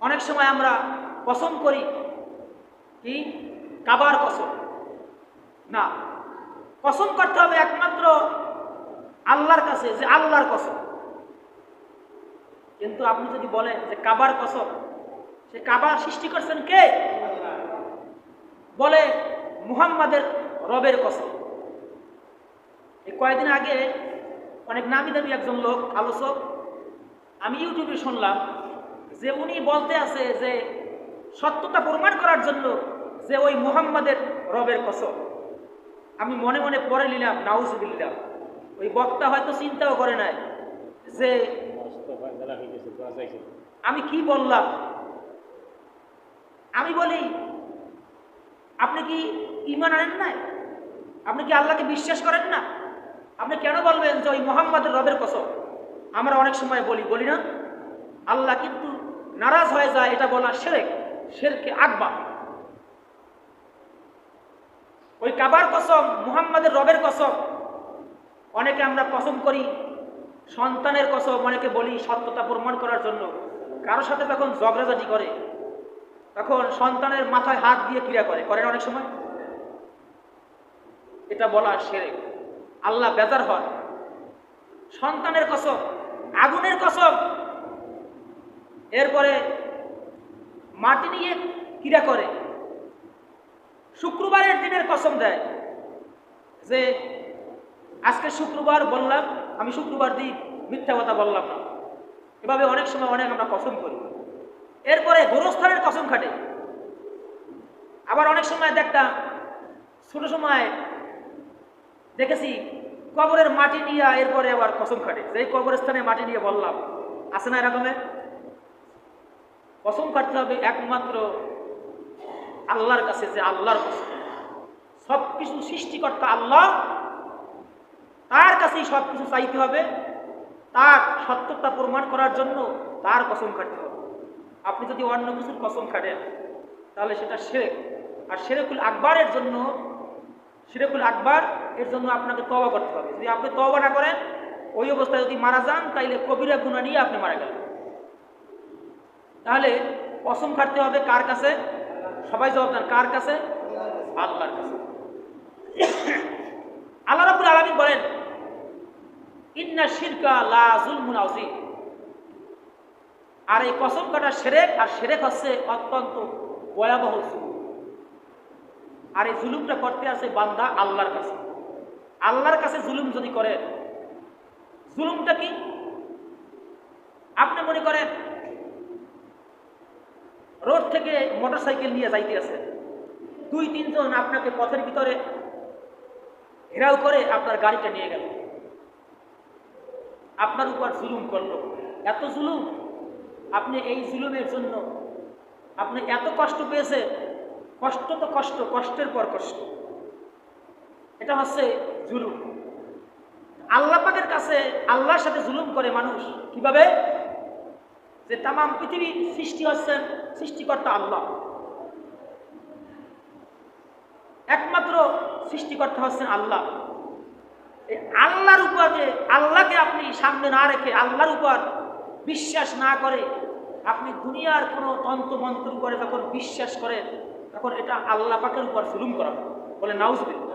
অনেক সময় আমরা কসম করি, কি? কাবার কসম। না, কসম করতে হবে একমাত্র আল্লাহর কাছে, যে আল্লাহর কসম। কিন্তু আপনি যদি বলেন যে কাবার কসম, সে কাবার সৃষ্টি করছেন কে? বলে মুহাম্মাদের রবের কসম। এই কয়েকদিন আগে অনেক নামি দামি একজন লোক, আলোচক, আমি ইউটিউবে শুনলাম যে উনি বলতে আছে যে সত্যতা প্রমাণ করার জন্য যে ওই মুহাম্মাদের রবের কসম। আমি মনে মনে পড়ে নিলাম, নাউজুবিল্লাহ। ওই বক্তা হয়তো চিন্তাও করে নাই যে আমি কি বললাম? আমি বলি, আপনি কি ইমান আনেন নাই? আপনি কি আল্লাহকে বিশ্বাস করেন না? আপনি কেন বলবেন যে ওই মোহাম্মদের রবের কসম? আমরা অনেক সময় বলি বলি না? আল্লাহ কিন্তু নারাজ হয়ে যায়, এটা বলা সেরেক শেরকে আকবা। ওই কাবার কসম, মুহাম্মাদের রবের কসম। অনেকে আমরা কসম করি সন্তানের কসম, অনেকে বলি সত্যতা প্রমাণ করার জন্য। কারোর সাথে তখন ঝগড়াঝাটি করে, তখন সন্তানের মাথায় হাত দিয়ে ক্রিয়া করে। করেন অনেক সময়? এটা বলা সেরে আল্লাহ বেজার হন। সন্তানের কসম, আগুনের কসম এরপরে মাটি নিয়ে ক্রিয়া করে। শুক্রবারের দিনের কসম দেয় যে আজকে শুক্রবার বললাম, আমি শুক্রবার দিই মিথ্যা কথা বললাম না। এভাবে অনেক সময় অনেক আমরা কসম করি। এরপরে গোরস্থানের কসম খাটে। আবার অনেক সময় দেখতাম, ছোট সময় দেখেছি, কবরের মাটি নিয়ে এরপরে আবার কসম খাটে। যে কবরস্থানে মাটি নিয়ে বললাম, আছে না এরকমের? কসম কাটতে হবে একমাত্র আল্লাহর কাছে যে আল্লাহর কসম। সব কিছু সৃষ্টিকর্তা আল্লাহ। তার কাছেই সব কিছু চাইতে হবে। তার সত্যতা প্রমাণ করার জন্য তার কসম কাটতে হবে। আপনি যদি অন্য কিছুর কসম খাটেন, তাহলে সেটা সেরেক। আর সেরেকুল আকবরের জন্য, সিরেকুল আকবর এর জন্য আপনাকে তবা করতে হবে। যদি আপনি তবা না করেন, ওই অবস্থায় যদি মারা যান, তাইলে কবিরা গুণা নিয়ে আপনি মারা গেলেন। তাহলে কসম খাটতে হবে কার কাছে? সবাই জবাব দেন, কার কাছে? আল্লাহর কাছে। আল্লাহ রাবুল আলমী বলেন, ইন্না শিরকা লা জুলমুন আযীম। আর এই কসম কাটা সেরেক, আর সেরেক হচ্ছে অত্যন্ত ভয়াবহ আর এই জুলুমটা করতে আছে বান্দা আল্লাহর কাছে। আল্লাহর কাছে জুলুম যদি করে, জুলুমটা কি? আপনি মনে করেন রোড থেকে মোটর সাইকেল নিয়ে যাইতে আছে। দুই, তিনজন আপনাকে পথের ভিতরে ঘেরাও করে আপনার গাড়িটা নিয়ে গেল। আপনার উপর জুলুম করল। এত জুলুম? আপনি এই জুলুমের জন্য আপনি এত কষ্ট পেয়েছে? কষ্ট তো কষ্ট, কষ্টের পর কষ্ট। এটা হচ্ছে জুলুম। আল্লাহ পাকের কাছে আল্লাহর সাথে জুলুম করে মানুষ। কীভাবে? যে তাম পৃথিবীর সৃষ্টি হচ্ছেন সৃষ্টিকর্তা আল্লাহ। একমাত্র সৃষ্টিকর্তা হচ্ছেন আল্লাহ। আল্লাহর উপর যে আল্লাহকে আপনি সামনে না রেখে আল্লাহর উপর বিশ্বাস না করে আপনি দুনিয়ার কোনো তন্ত্রমন্ত্র উপরে যখন বিশ্বাস করেন, তখন এটা আল্লাহ পাকের উপর জুলুম করা। বলে নাউজবিল